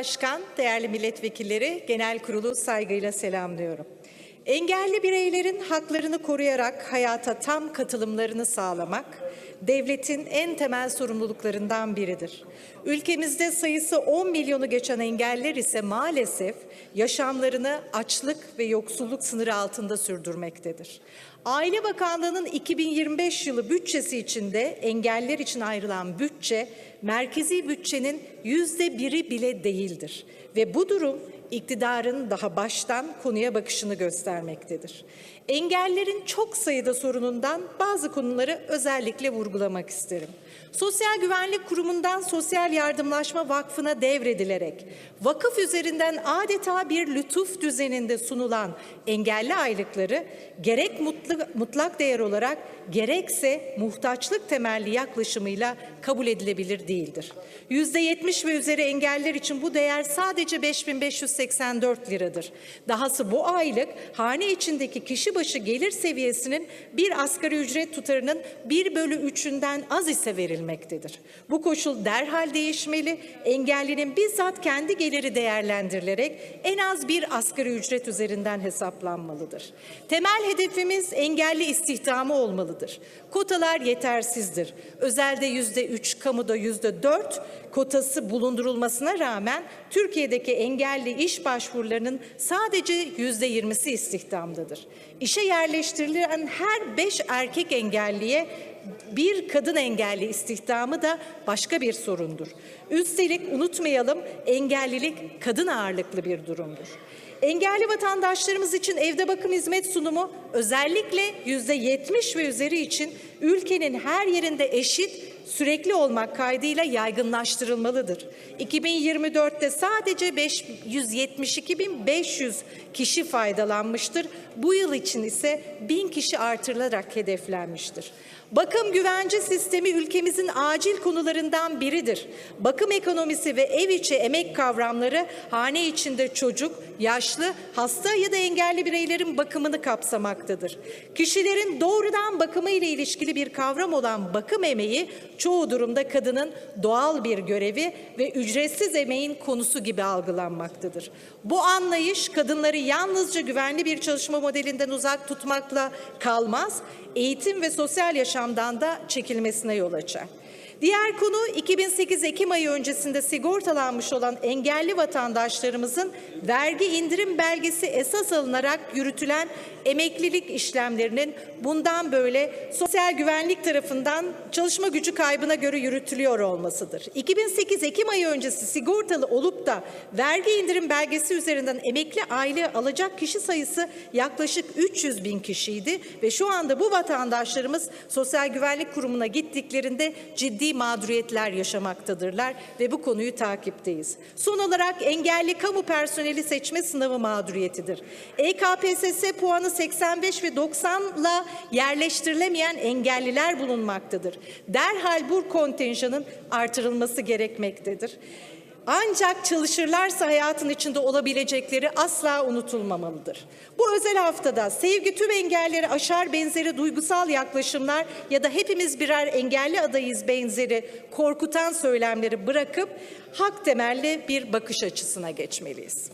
Başkan, değerli milletvekilleri, genel kurulu saygıyla selamlıyorum. Engelli bireylerin haklarını koruyarak hayata tam katılımlarını sağlamak, devletin en temel sorumluluklarından biridir. Ülkemizde sayısı 10 milyonu geçen engelliler ise maalesef yaşamlarını açlık ve yoksulluk sınırı altında sürdürmektedir. Aile Bakanlığı'nın 2025 yılı bütçesi içinde engeller için ayrılan bütçe, merkezi bütçenin yüzde biri bile değildir. Ve bu durum iktidarın daha baştan konuya bakışını göstermektedir. Engellerin çok sayıda sorunundan bazı konuları özellikle vurgulamak isterim. Sosyal Güvenlik Kurumu'ndan Sosyal Yardımlaşma Vakfı'na devredilerek vakıf üzerinden adeta bir lütuf düzeninde sunulan engelli aylıkları gerek mutlak değer olarak gerekse muhtaçlık temelli yaklaşımıyla kabul edilebilir değildir. Yüzde yetmiş ve üzeri engeller için bu değer sadece 5584 liradır. Dahası bu aylık hane içindeki kişi başı gelir seviyesinin bir asgari ücret tutarının 1 bölü 3'ünden az ise verilmektedir. Bu koşul derhal değişmeli, engellinin bizzat kendi geliri değerlendirilerek en az bir asgari ücret üzerinden hesaplanmalıdır. Temel hedefimiz engelli istihdamı olmalıdır. Kotalar yetersizdir. Özelde yüzde üç, kamuda yüzde dört kotası bulundurulmasına rağmen Türkiye'deki engelli iş başvurularının sadece yüzde yirmisi istihdamdadır. İşe yerleştirilen her beş erkek engelliye bir kadın engelli istihdamı da başka bir sorundur. Üstelik unutmayalım engellilik kadın ağırlıklı bir durumdur. Engelli vatandaşlarımız için evde bakım hizmet sunumu özellikle yüzde yetmiş ve üzeri için ülkenin her yerinde eşit sürekli olmak kaydıyla yaygınlaştırılmalıdır. 2024'te sadece 572.500 kişi faydalanmıştır. Bu yıl için ise 1000 kişi artırılarak hedeflenmiştir. Bakım güvence sistemi ülkemizin acil konularından biridir. Bakım ekonomisi ve ev içi emek kavramları hane içinde çocuk, yaşlı, hasta ya da engelli bireylerin bakımını kapsamaktadır. Kişilerin doğrudan bakımı ile ilişkili bir kavram olan bakım emeği çoğu durumda kadının doğal bir görevi ve ücretsiz emeğin konusu gibi algılanmaktadır. Bu anlayış kadınları yalnızca güvenli bir çalışma modelinden uzak tutmakla kalmaz, eğitim ve sosyal yaşamdan da çekilmesine yol açar. Diğer konu 2008 Ekim ayı öncesinde sigortalanmış olan engelli vatandaşlarımızın vergi indirim belgesi esas alınarak yürütülen emeklilik işlemlerinin bundan böyle sosyal güvenlik tarafından çalışma gücü kaybına göre yürütülüyor olmasıdır. 2008 Ekim ayı öncesi sigortalı olup da vergi indirim belgesi üzerinden emekli aile alacak kişi sayısı yaklaşık 300 bin kişiydi ve şu anda bu vatandaşlarımız Sosyal Güvenlik Kurumu'na gittiklerinde ciddi mağduriyetler yaşamaktadırlar ve bu konuyu takipteyiz. Son olarak engelli kamu personeli seçme sınavı mağduriyetidir. EKPSS puanı 85 ve 90 ile yerleştirilemeyen engelliler bulunmaktadır. Derhal bu kontenjanın artırılması gerekmektedir. Ancak çalışırlarsa hayatın içinde olabilecekleri asla unutulmamalıdır. Bu özel haftada sevgi tüm engelleri aşar benzeri duygusal yaklaşımlar ya da hepimiz birer engelli adayız benzeri korkutan söylemleri bırakıp hak temelli bir bakış açısına geçmeliyiz.